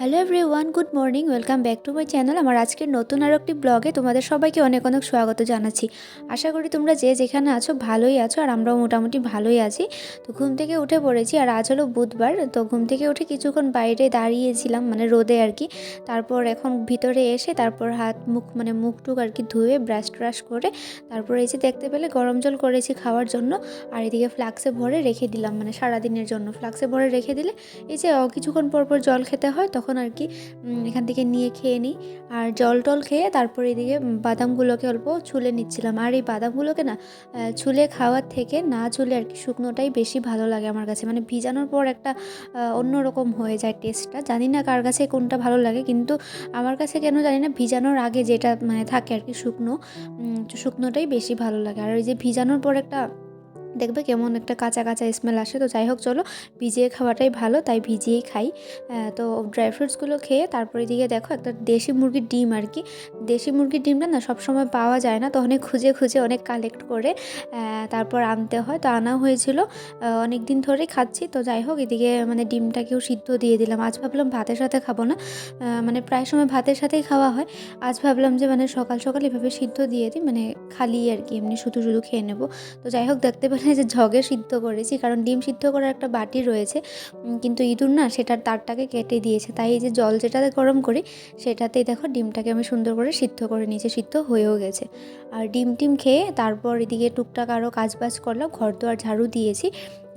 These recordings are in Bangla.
Hello everyone good morning welcome back to my channel আমার আজকের নতুন আরও একটি ব্লগে তোমাদের সবাইকে অনেক অনেক স্বাগত জানাচ্ছি। আশা করি তোমরা যে যেখানে আছো ভালোই আছো আর আমরাও মোটামুটি ভালোই আছি। তো ঘুম থেকে উঠে পড়েছি আর আজ হলো বুধবার, তো ঘুম থেকে উঠে কিছুক্ষণ বাইরে দাঁড়িয়েছিলাম মানে রোদে আর কি। তারপর এখন ভিতরে এসে তারপর হাত, মুখ মানে মুখ টুক আর কি ধুয়ে ব্রাশ ট্রাশ করে তারপর এই যে দেখতে পেলে গরম জল করেছি খাওয়ার জন্য আর এদিকে ফ্লাক্সে ভরে রেখে দিলাম মানে সারাদিনের জন্য। ফ্লাক্সে ভরে রেখে দিলে এই যে কিছুক্ষণ পর পর জল খেতে হয়, তখন আর কি এখান থেকে নিয়ে খেয়ে নিই। আর জল টল খেয়ে তারপর এদিকে বাদামগুলোকে অল্প ছুলে নিচ্ছিলাম। আর এই বাদামগুলোকে না ছুলে খাওয়ার থেকে না ছুলে আর কি শুকনোটাই বেশি ভালো লাগে আমার কাছে। মানে ভিজানোর পর একটা অন্যরকম হয়ে যায় টেস্টটা। জানি না কার কাছে কোনটা ভালো লাগে, কিন্তু আমার কাছে কেন জানি না ভিজানোর আগে যেটা মানে থাকে আর কি শুকনো শুকনোটাই বেশি ভালো লাগে। আর ওই যে ভিজানোর পর একটা দেখবে কেমন একটা কাঁচা কাঁচা স্মেল আসে। তো যাই হোক চলো ভিজিয়ে খাওয়াটাই ভালো, তাই ভিজিয়েই খাই। তো ড্রাই ফ্রুটসগুলো খেয়ে তারপরে দিকে দেখো একটা দেশি মুরগির ডিম আর কি। দেশি মুরগির ডিমটা না সবসময় পাওয়া যায় না, তো অনেক খুঁজে খুঁজে অনেক কালেক্ট করে তারপর আনতে হয়। তো আনা হয়েছিল অনেক দিন ধরেই খাচ্ছি। তো যাই হোক এদিকে মানে ডিমটাকেও সিদ্ধ দিয়ে দিলাম। আজ ভাবলাম ভাতের সাথে খাব না মানে প্রায় সময় ভাতের সাথেই খাওয়া হয়। আজ ভাবলাম যে মানে সকাল সকাল এভাবে সিদ্ধ দিয়ে দিই মানে খালি আর কি, এমনি শুধু শুধু খেয়ে নেব। তো যাই হোক দেখতে পেলে যে ঝগে সিদ্ধ করেছি, কারণ ডিম সিদ্ধ করার একটা বাটি রয়েছে কিন্তু ইঁদুর না সেটার তারটাকে কেটে দিয়েছে। তাই এই যে জল যেটাতে গরম করি, সেটাতেই দেখো ডিমটাকে আমি সুন্দর করে সিদ্ধ করে নিয়েছি, সিদ্ধ হয়েও গেছে। আর ডিম টিম খেয়ে তারপর এদিকে টুকটাক আরও কাজ বাজ করলাম, ঘর দুয়ার ঝাড়ু দিয়েছি।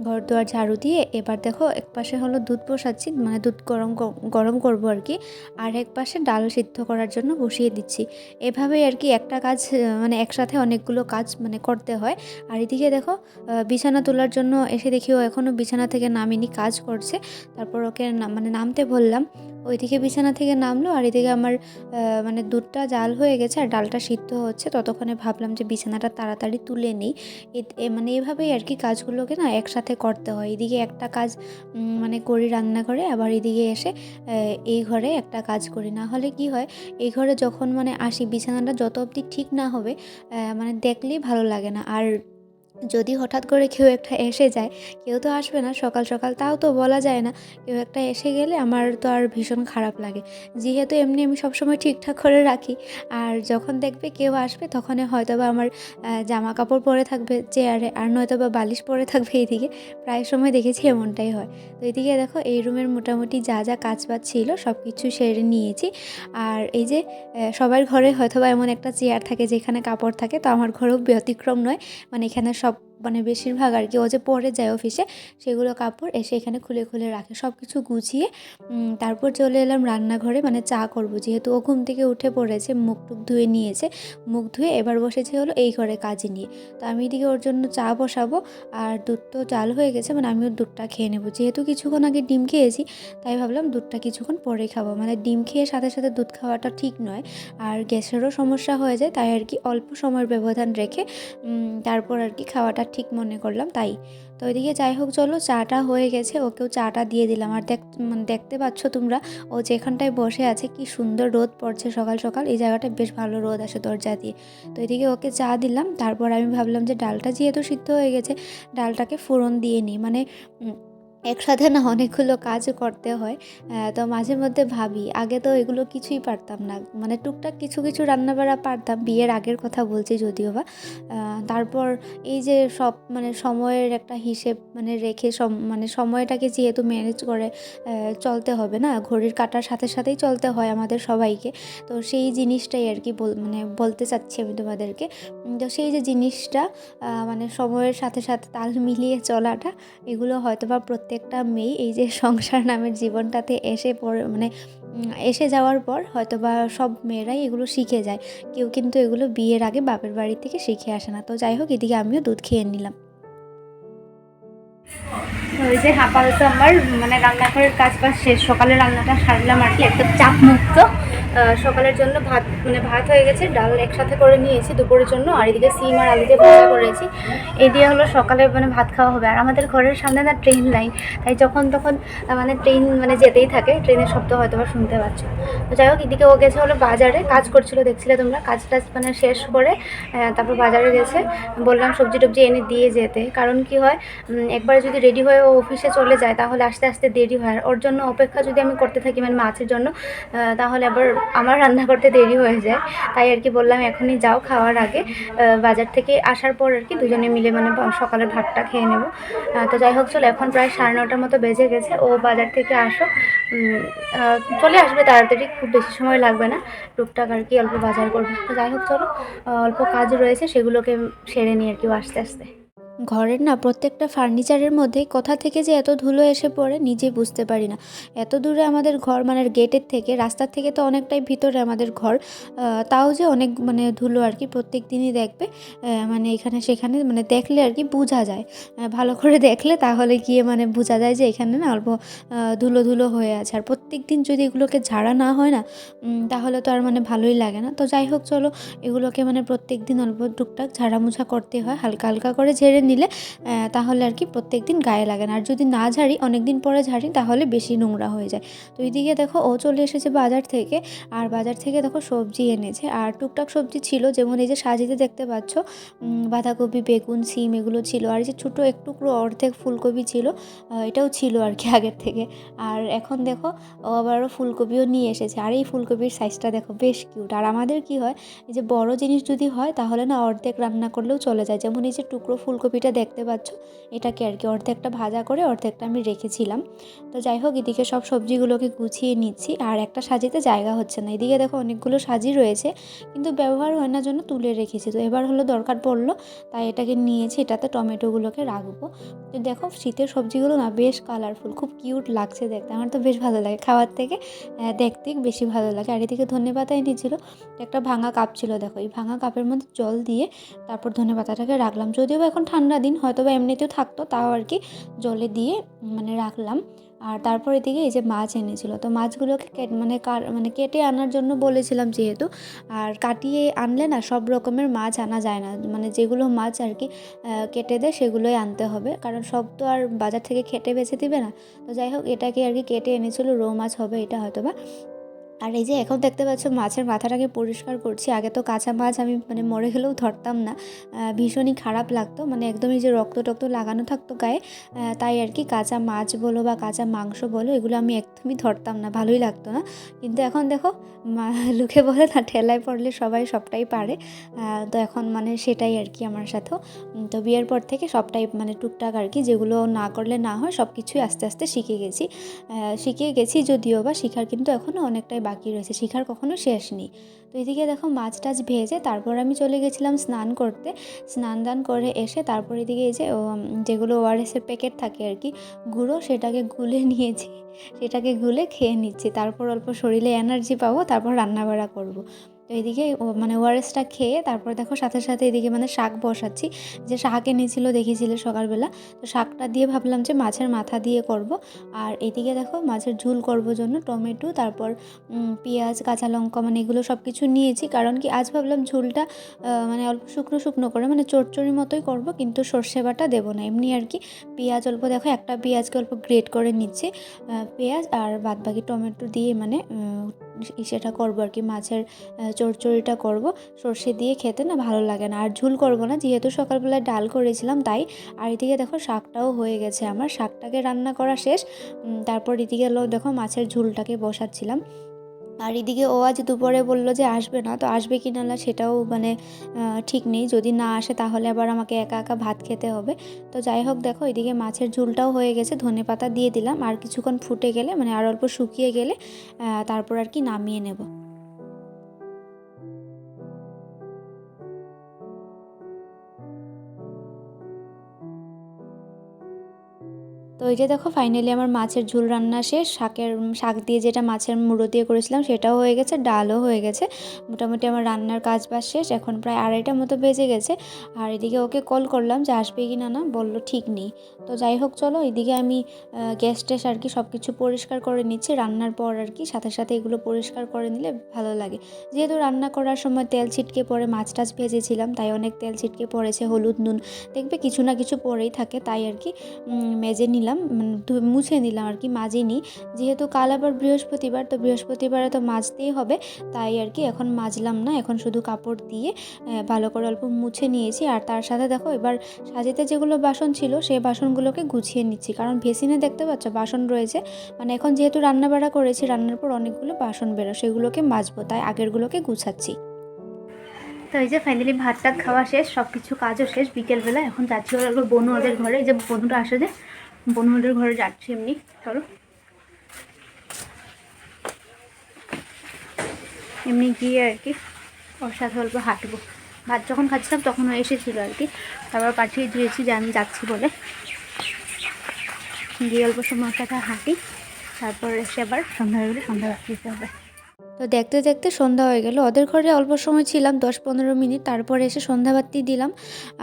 ঘর দুয়ার ঝাড়ু দিয়ে এবার দেখো এক পাশে হলো দুধ বসাচ্ছি মানে দুধ গরম গরম করব আর কি, আর এক পাশে ডাল সিদ্ধ করার জন্য বসিয়ে দিচ্ছি। এভাবেই আর কি একটা কাজ মানে একসাথে অনেকগুলো কাজ মানে করতে হয়। আর এদিকে দেখো বিছানা তোলার জন্য এসে দেখি ও এখনও বিছানা থেকে নামিনি, কাজ করছে। তারপর ওকে মানে নামতে বললাম ওইদিকে বিছানা থেকে নামলো আর এদিকে আমার মানে দুধটা জাল হয়ে গেছে আর ডালটা সিদ্ধ হচ্ছে। ততক্ষণে ভাবলাম যে বিছানাটা তাড়াতাড়ি তুলে নিই। মানে এভাবেই আর কি কাজগুলোকে না একসাথে করতে হয়। এদিকে একটা কাজ মানে করি রান্না করে আবার এদিকে এসে এই ঘরে একটা কাজ করি। না হলে কি হয়, এই ঘরে যখন মানে আসি, বিছানাটা যত অবধি ঠিক না হবে মানে দেখলেই ভালো লাগে না। আর যদি হঠাৎ করে কেউ একটা এসে যায়, কেউ তো আসবে না, সকাল সকাল তাও তো বলা যায় না। কেউ একটা এসে গেলে আমার তো আর ভীষণ খারাপ লাগে। যেহেতু এমনি আমি সবসময় ঠিকঠাক করে রাখি, আর যখন দেখবে কেউ আসবে তখন হয়তো বা আমার জামা কাপড় পরে থাকবে, চেয়ারে, আর নয়তো বা বালিশ পরে থাকবে এইদিকে। প্রায় সময় দেখেছি এমনটাই হয়। তো এদিকে দেখো, এই রুমের মোটামুটি যা যা কাজ বাজ ছিল সব কিছু সেরে নিয়েছি। আর এই যে সবার ঘরে হয়তো বা এমন একটা চেয়ার থাকে, যেখানে কাপড় থাকে, তো আমার ঘরেও ব্যতিক্রম নয়। মানে এখানে সব 다 মানে বেশিরভাগ আর কি, ও যে পরে যায় অফিসে সেগুলো কাপড় এসে এখানে খুলে খুলে রাখে সব কিছু গুছিয়ে তারপর চলে এলাম রান্নাঘরে মানে চা করব। যেহেতু ও ঘুম থেকে উঠে পড়েছে, মুখ টুক ধুয়ে নিয়েছে, মুখ ধুয়ে এবার বসেছে হলো এই ঘরে কাজে নিয়ে। তো আমি এদিকে ওর জন্য চা বসাবো, আর দুধ তো চাল হয়ে গেছে মানে আমিও দুধটা খেয়ে নেব। যেহেতু কিছুক্ষণ আগে ডিম খেয়েছি, তাই ভাবলাম দুধটা কিছুক্ষণ পরে খাব। মানে ডিম খেয়ে সাথে সাথে দুধ খাওয়াটা ঠিক নয়, আর গ্যাসেরও সমস্যা হয়ে যায়, তাই আর কি অল্প সময়ের ব্যবধান রেখে তারপর আর কি খাওয়াটা ঠিক মনে করলাম, তাই। তো ওইদিকে যাই হোক, চলো, চাটা হয়ে গেছে, ওকেও চাটা দিয়ে দিলাম। আর দেখ মানে দেখতে পাচ্ছ তোমরা, ও যেখানটায় বসে আছে, কি সুন্দর রোদ পড়ছে সকাল সকাল। এই জায়গাটা বেশ ভালো রোদ আসে দরজা দিয়ে। তো এদিকে ওকে চা দিলাম, তারপর আমি ভাবলাম যে ডালটা যেহেতু সিদ্ধ হয়ে গেছে, ডালটাকে ফোড়ন দিয়ে নিই। মানে একসাথে না অনেকগুলো কাজ করতে হয় তো মাঝে মধ্যে ভাবি, আগে তো এগুলো কিছুই পারতাম না। মানে টুকটাক কিছু কিছু রান্নাবাড়া পারতাম, বিয়ের আগের কথা বলছি যদিও বা তারপর এই যে সব মানে সময়ের একটা হিসেব মানে রেখে সম মানে সময়টাকে যেহেতু ম্যানেজ করে চলতে হবে না, ঘড়ির কাটার সাথে সাথেই চলতে হয় আমাদের সবাইকে, তো সেই জিনিসটাই আর কি বল মানে বলতে চাচ্ছি আমি তোমাদেরকে। তো সেই যে জিনিসটা মানে সময়ের সাথে সাথে তাল মিলিয়ে চলাটা, এগুলো হয়তো বা প্রত্যেকটা মেয়ে এই যে সংসার নামের জীবনটাতে এসে মানে এসে যাওয়ার পর হয়তো বা সব মেয়েরাই এগুলো শিখে যায়। কেউ কিন্তু এগুলো বিয়ের আগে বাপের বাড়ি থেকে শিখে আসে না। তো যাই হোক, এদিকে আমিও দুধ খেয়ে নিলাম। ওই যে আপাতত আমার মানে রান্নাঘরের কাজ বাজ শেষ, সকালে রান্নাটা সারলাম আর কি, একটা চাপ মুক্ত। সকালের জন্য ভাত মানে ভাত হয়ে গেছে, ডাল একসাথে করে নিয়েছি দুপুরের জন্য, আর এদিকে সিম আর আলু দিয়ে ভাজা করেছি। এই দিয়ে হলো সকালে মানে ভাত খাওয়া হবে, আর আমাদের ঘরের সামনে না ট্রেন লাইন তাই যখন তখন মানে ট্রেন মানে যেতেই থাকে, ট্রেনের শব্দ হয়তো বা শুনতে পাচ্ছ। তো যাই হোক, এদিকে ও গেছে হলো বাজারে, কাজ করছিল, দেখছিলে তোমরা? কাজ টাজ মানে শেষ করে তারপর বাজারে গেছে। বললাম সবজি টবজি এনে দিয়ে যেতে, কারণ কি হয় একবার যদি রেডি হয়ে ও অফিসে চলে যায়, তাহলে আস্তে আস্তে দেরি হয়। আর ওর জন্য অপেক্ষা যদি আমি করতে থাকি মানে মাছের জন্য তাহলে আবার আমার রান্না করতে দেরি হয়ে যায়। তাই আর কি বললাম, এখনই যাও খাওয়ার আগে। বাজার থেকে আসার পর আর কি দুজনে মিলে মানে সকালের ভাতটা খেয়ে নেব। তো যাই হোক, চলো, এখন প্রায় সাড়ে নটার মতো বেজে গেছে। ও বাজার থেকে আসো। চলে আসবে তাড়াতাড়ি, খুব বেশি সময় লাগবে না। টুকটাক আর কি অল্প বাজার করবে। তো যাই হোক, চলো অল্প কাজ রয়েছে, সেগুলোকে সেরে নিয়ে আর কি আস্তে আস্তে। ঘরের না প্রত্যেকটা ফার্নিচারের মধ্যে কোথা থেকে যে এত ধুলো এসে পড়ে নিজে বুঝতে পারি না। এত দূরে আমাদের ঘর মানে গেটের থেকে, রাস্তার থেকে তো অনেকটাই ভিতরে আমাদের ঘর তাও যে অনেক মানে ধুলো আর কি প্রত্যেক দিনই দেখবে মানে এখানে সেখানে মানে দেখলে আর কি বোঝা যায়। ভালো করে দেখলে তাহলে গিয়ে মানে বোঝা যায় যে এখানে না অল্প ধুলো ধুলো হয়ে আছে। আর প্রত্যেক দিন যদি এগুলোকে ঝাড়া না হয় না তাহলে তো আর মানে ভালোই লাগে না। তো যাই হোক, চলো, এগুলোকে মানে প্রত্যেক দিন অল্প টুকটাক ঝাড়ামোছা করতে হয়, হালকা হালকা করে ঝেড়ে নিলে তাহলে আর কি প্রত্যেক দিন গায়ে লাগে না। আর যদি না ঝাড়ি অনেক দিন পরে ঝাড়ি, তাহলে বেশি নোংরা হয়ে যায়। তো এইদিকে দেখো, ও চলে এসেছে বাজার থেকে, আর বাজার থেকে দেখো সবজি এনেছে। আর টুকটাক সবজি ছিল, যেমন এই যে সাজিতে দেখতে পাচ্ছ বাঁধাকপি, বেগুন, সিম এগুলো ছিল। আর এই যে ছোটো এক টুকরো অর্ধেক ফুলকপি ছিল এটাও ছিল আর কি আগের থেকে। আর এখন দেখো, ও আবারও ফুলকপিও নিয়ে এসেছে। আর এই ফুলকপির সাইজটা দেখো, বেশ কিউট আর আমাদের কি হয়, এই যে বড় জিনিস যদি হয়, তাহলে না অর্ধেক রান্না করলেও চলে যায়। যেমন এই যে টুকরো ফুলকপিটা দেখতে পাচ্ছ, এটাকে আর কি অর্ধেকটা ভাজা করে অর্ধেকটা আমি রেখেছিলাম। তো যাই হোক, এদিকে সব সবজিগুলোকে গুছিয়ে নিচ্ছি, আর একটা সাজিতে জায়গা হচ্ছে না। এদিকে দেখো অনেকগুলো সাজি রয়েছে, কিন্তু ব্যবহার হয় না জন্য তুলে রেখেছি। তো এবার হলো দরকার পড়ল, তাই এটাকে নিয়েছি, এটাতে টমেটোগুলোকে রাখব। তো দেখো, শীতের সবজিগুলো না বেশ কালারফুল খুব কিউট লাগছে দেখতে, আমার তো বেশ ভালো লাগে খাওয়ার থেকে দেখতে বেশি ভালো লাগে। আর এদিকে ধনে পাতা এনেছিল, একটা ভাঙা কাপ ছিল, দেখো, এই ভাঙা কাপের মধ্যে জল দিয়ে তারপর ধনে পাতাটাকে রাখলাম। যদিও এখন ঠান্ডা দিন হয়তো বা এমনিতেও থাকতো, তাও আর কি জলে দিয়ে মানে রাখলাম। আর তারপর এদিকে এই যে মাছ এনেছিল, তো মাছগুলোকে মানে মানে কেটে আনার জন্য বলেছিলাম যেহেতু, আর কাটিয়ে আনলে না সব রকমের মাছ আনা যায় না। মানে যেগুলো মাছ আর কি কেটে দেয় সেগুলোই আনতে হবে, কারণ সব তো আর বাজার থেকে খেটে বেছে দিবে না। তো যাই হোক, এটাকে আর কি কেটে এনেছিল, রৌ মাছ হবে এটা হয়তো বা আর এই যে এখন দেখতে পাচ্ছ মাছের মাথাটাকে পরিষ্কার করছি। আগে তো কাঁচা মাছ আমি মানে মরে গেলেও ধরতাম না। ভীষণই খারাপ লাগতো। মানে একদমই যে রক্ত টক্ত লাগানো থাকতো গায়ে। তাই আর কি কাঁচা মাছ বলো বা কাঁচা মাংস বলো, এগুলো আমি একদমই ধরতাম না। ভালোই লাগতো না। কিন্তু এখন দেখো লোকে বলে না, ঠেলায় পড়লে সবাই সবটাই পারে। তো এখন মানে সেটাই আর কি আমার সাথেও। তো বিয়ের পর থেকে সবটাই মানে টুকটাক আর কি যেগুলো না করলে না হয় সব কিছুই আস্তে আস্তে শিখে গেছি। শিখে গেছি যদিও বা, শিখার কিন্তু এখনও অনেকটাই বাকি রয়েছে, শিখার কখনো শেষ নেই। তো এদিকে দেখো মাছ টাছ ভেজে তারপর আমি চলে গেছিলাম স্নান করতে। স্নান দান করে এসে তারপর এদিকে এই যে যেগুলো ওআরএসের প্যাকেট থাকে আর কি, গুঁড়ো সেটাকে গুলে নিয়েছি। সেটাকে গুলে খেয়ে নিচ্ছি। তারপর অল্প শরীরে এনার্জি পাবো, তারপর রান্নাবাড়া করব। তো মানে ওআরএসটা খেয়ে তারপর দেখো সাথে সাথে এদিকে মানে শাক বসাচ্ছি। যে শাক এনেছিল দেখেছিলে সকালবেলা, তো শাকটা দিয়ে ভাবলাম যে মাছের মাথা দিয়ে করব। আর এদিকে দেখো মাছের ঝুল করব জন্য টমেটো, তারপর পেঁয়াজ, কাঁচা লঙ্কা মানে এগুলো সব কিছু নিয়েছি। কারণ কি আজ ভাবলাম ঝুলটা মানে অল্প শুকনো শুকনো করে মানে চচ্চড়ির মতোই করব, কিন্তু সর্ষে বাটা দেবো না। এমনি আর কি পেঁয়াজ অল্প, দেখো একটা পেঁয়াজকে অল্প গ্রেট করে নিচ্ছি পেঁয়াজ আর বাদবাকি টমেটো দিয়ে মানে সেটা করব আর কি, মাছের চড়চড়িটা করব। সর্ষে দিয়ে খেতে না ভালো লাগে না, আর ঝুল করব না। যেহেতু সকালবেলায় ডাল করেছিলাম তাই, আর এদিকে দেখো শাকটাও হয়ে গেছে আমার। শাকটাকে রান্না করা শেষ তারপর এদিকে দেখো মাছের ঝুলটাকে বসাচ্ছিলাম। আর এদিকে ও আজ দুপুরে বলল যে আসবে না, তো আসবে কি না সেটাও মানে ঠিক নেই। যদি না আসে তাহলে আবার আমাকে একা একা ভাত খেতে হবে। তো যাই হোক দেখো, এদিকে মাছের ঝুলটাও হয়ে গেছে, ধনে পাতা দিয়ে দিলাম। আর কিছুক্ষণ ফুটে গেলে মানে আর অল্প শুকিয়ে গেলে তারপর আর কি নামিয়ে নেব। তো এই যে দেখো ফাইনালি আমার মাছের ঝোল রান্না শেষ। শাকের শাক দিয়ে যেটা মাছের মুড়ো দিয়ে করেছিলাম সেটাও হয়ে গেছে, ডালও হয়ে গেছে। মোটামুটি আমার রান্নার কাজ বাজ শেষ, এখন প্রায় আড়াইটা মতো বেজে গেছে। আর এদিকে ওকে কল করলাম যে আসবে কি না না বলল ঠিক নেই। তো যাই হোক, চলো এদিকে আমি গ্যাস ট্যাস আর কি সব কিছু পরিষ্কার করে নিচ্ছি। রান্নার পর আর কি সাথে সাথে এগুলো পরিষ্কার করে নিলে ভালো লাগে। যেহেতু রান্না করার সময় তেল ছিটকে পড়ে, মাছ টাছ ভেজেছিলাম, তাই অনেক তেল ছিটকে পড়েছে, হলুদ নুন। দেখবে কিছু না কিছু পরেই থাকে, তাই আর কি মেজে নিলাম। নিলাম মুছে নিলাম আর কি, মাজিনি। যেহেতু কাল আবার বৃহস্পতিবার, তো বৃহস্পতিবারে তো মাজতেই হবে। তাই আর কি এখন মাজলাম না, এখন শুধু কাপড় দিয়ে ভালো করে অল্প মুছে নিয়েছি। আর তার সাথে দেখো, এবার সাজিতে যেগুলো বাসন ছিল সেই বাসনগুলোকে গুছিয়ে নিচ্ছি। কারণ ভেসিনে দেখতে পাচ্ছ, বাসন রয়েছে। মানে এখন যেহেতু রান্নাবাড়া করেছি, রান্নার পর অনেকগুলো বাসন বেরো, সেগুলোকে মাজবো। তাই আগেরগুলোকে গুছাচ্ছি। তো এই যে ফাইনালি ভাতটা খাওয়া শেষ সব কিছু কাজও শেষ। বিকেলবেলা এখন যাচ্ছি একবার বনু ওদের ঘরে, এই যে বনুটা আসে যে বনু ওদের ঘরে যাচ্ছি এমনি, চলো। এমনি গিয়ে আর কি ওর সাথে অল্প হাঁটবো। ভাত যখন খাচ্ছিলাম তখন ও এসেছিল আর কি, তারপর পাঠিয়ে দিয়েছি যে আমি যাচ্ছি বলে। গিয়ে অল্প সময় সাথে হাঁটি, তারপর এসে আবার সন্ধ্যা গেলে সন্ধ্যা দিতে হবে। তো দেখতে দেখতে সন্ধ্যা হয়ে গেল। ওদের ঘরে অল্প সময় ছিলাম, দশ পনেরো মিনিট। তারপরে এসে সন্ধ্যাবাতি দিলাম।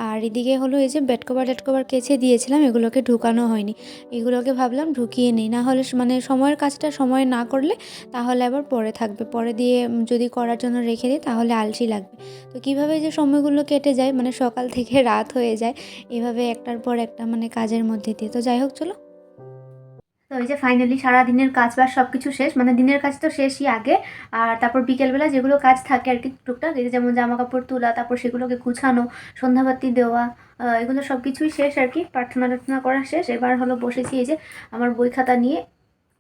আর এদিকে হলো এই যে বেড কভার, টেড কভার কেচে দিয়েছিলাম, এগুলোকে ঢুকানো হয়নি। এগুলোকে ভাবলাম ঢুকিয়ে নিই। না হলে মানে সময়ের কাজটা সময় না করলে তাহলে আবার পরে থাকবে। পরে দিয়ে যদি করার জন্য রেখে দিই তাহলে আলসি লাগবে। তো কীভাবে যে সময়গুলো কেটে যায় মানে সকাল থেকে রাত হয়ে যায়, এভাবে একটার পর একটা মানে কাজের মধ্যে দিয়ে। তো যাই হোক, চলো। তো ওই যে ফাইনালি সারা দিনের কাজ বাজ সব কিছু শেষ মানে দিনের কাজ তো শেষই আগে। আর তারপর বিকেলবেলা যেগুলো কাজ থাকে আর কি টুকটাক, এই যেমন জামা কাপড় তোলা, তারপর সেগুলোকে গুছানো, সন্ধ্যাবাতি দেওয়া এগুলো সব কিছুই শেষ আর কি। প্রার্থনা টার্থনা করা শেষ। এবার হলো বসেছি এই যে আমার বই খাতা নিয়ে।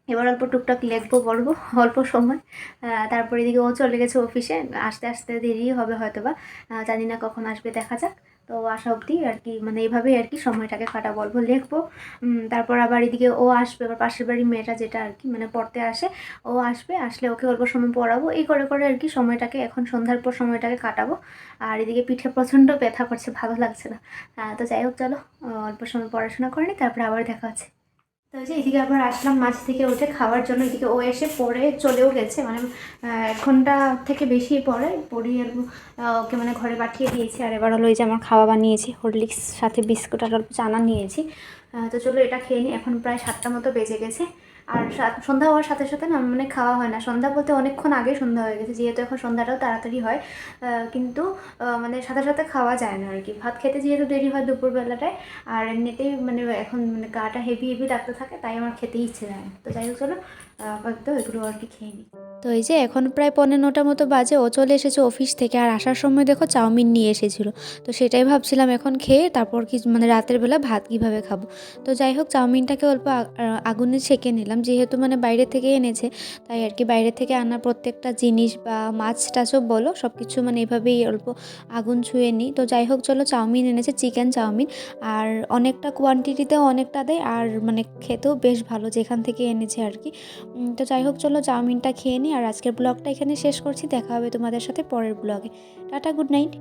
এবার অল্প টুকটাক লিখব, পড়ব অল্প সময়। তারপর এদিকে ও চলে গেছে অফিসে আসতে আসতে দেরি হবে হয়তো বা জানি না কখন আসবে, দেখা যাক। তো আসা অবধি আর কি মানে এইভাবেই আর কি সময়টাকে কাটা বলব লিখব তারপর আবার এদিকে ও আসবে আবার পাশের বাড়ির মেয়েটা যেটা আর কি মানে পড়তে আসে, ও আসবে, আসলে ওকে অল্প সময় পড়াবো, এই করে করে আর কি সময়টাকে, এখন সন্ধ্যার পর সময়টাকে কাটাবো। আর এদিকে পিঠে প্রচণ্ড ব্যথা করছে, ভালো লাগছে না। তো যাই হোক, চলো, অল্প সময় পড়াশোনা করে নি, তারপরে আবার দেখা হচ্ছে। তো যে এদিকে আবার আসলাম মাছ থেকে উঠে খাওয়ার জন্য, এদিকে ও এসে পরে চলেও গেছে। মানে এক ঘণ্টা থেকে বেশি পড়ে। পড়িয়ে ওকে মানে ঘরে পাঠিয়ে দিয়েছি। আর এবার হলো এই যে আমার খাওয়া বানিয়েছি, হরলিক্স, সাথে বিস্কুট আর চানা নিয়েছি। তো চলো এটা খেয়ে নিই এখন প্রায় সাতটা মতো বেজে গেছে। আর সন্ধ্যা হওয়ার সাথে সাথে না মানে খাওয়া হয় না। সন্ধ্যা বলতে অনেকক্ষণ আগে সন্ধ্যা হয়ে গেছে, যেহেতু এখন সন্ধ্যাটাও তাড়াতাড়ি হয়। কিন্তু মানে সাথে সাথে খাওয়া যায় না আর কি ভাত খেতে যেহেতু দেরি হয় দুপুরবেলাটায়, আর এমনিতেই মানে এখন মানে গাটা হেভি হেভি লাগতে থাকে, তাই আমার খেতে ইচ্ছে যায় তো যাই হোক, চলো আপাতত এগুলো আর কি খেয়ে নিই তো এই যে এখন প্রায় পনেরো নটা মতো বাজে, ও চলে এসেছে অফিস থেকে আর আসার সময় দেখো চাউমিন নিয়ে এসেছিল। তো সেটাই ভাবছিলাম এখন খেয়ে তারপর কি মানে রাতের বেলা ভাত কীভাবে খাব। তো যাই হোক চাউমিনটাকে অল্প আগুনে ছেঁকে নিলাম, যেহেতু মানে বাইরে থেকে এনেছে, তাই আর কি বাইরে থেকে আনা প্রত্যেকটা জিনিস বা মাছ টাছও বলো সব কিছু মানে এভাবেই অল্প আগুন ছুঁয়ে নিই। তো যাই হোক চলো চাউমিন এনেছে, চিকেন চাউমিন। আর অনেকটা কোয়ান্টিটিতেও অনেকটা দেয়, আর মানে খেতেও বেশ ভালো যেখান থেকে এনেছে আর কি। তো যাই হোক, চলো চাউমিনটা খেয়ে নিই আর আজকের ব্লগটা এখানে শেষ করছি। দেখা হবে তোমাদের সাথে পরের ব্লগে। Tata, good night.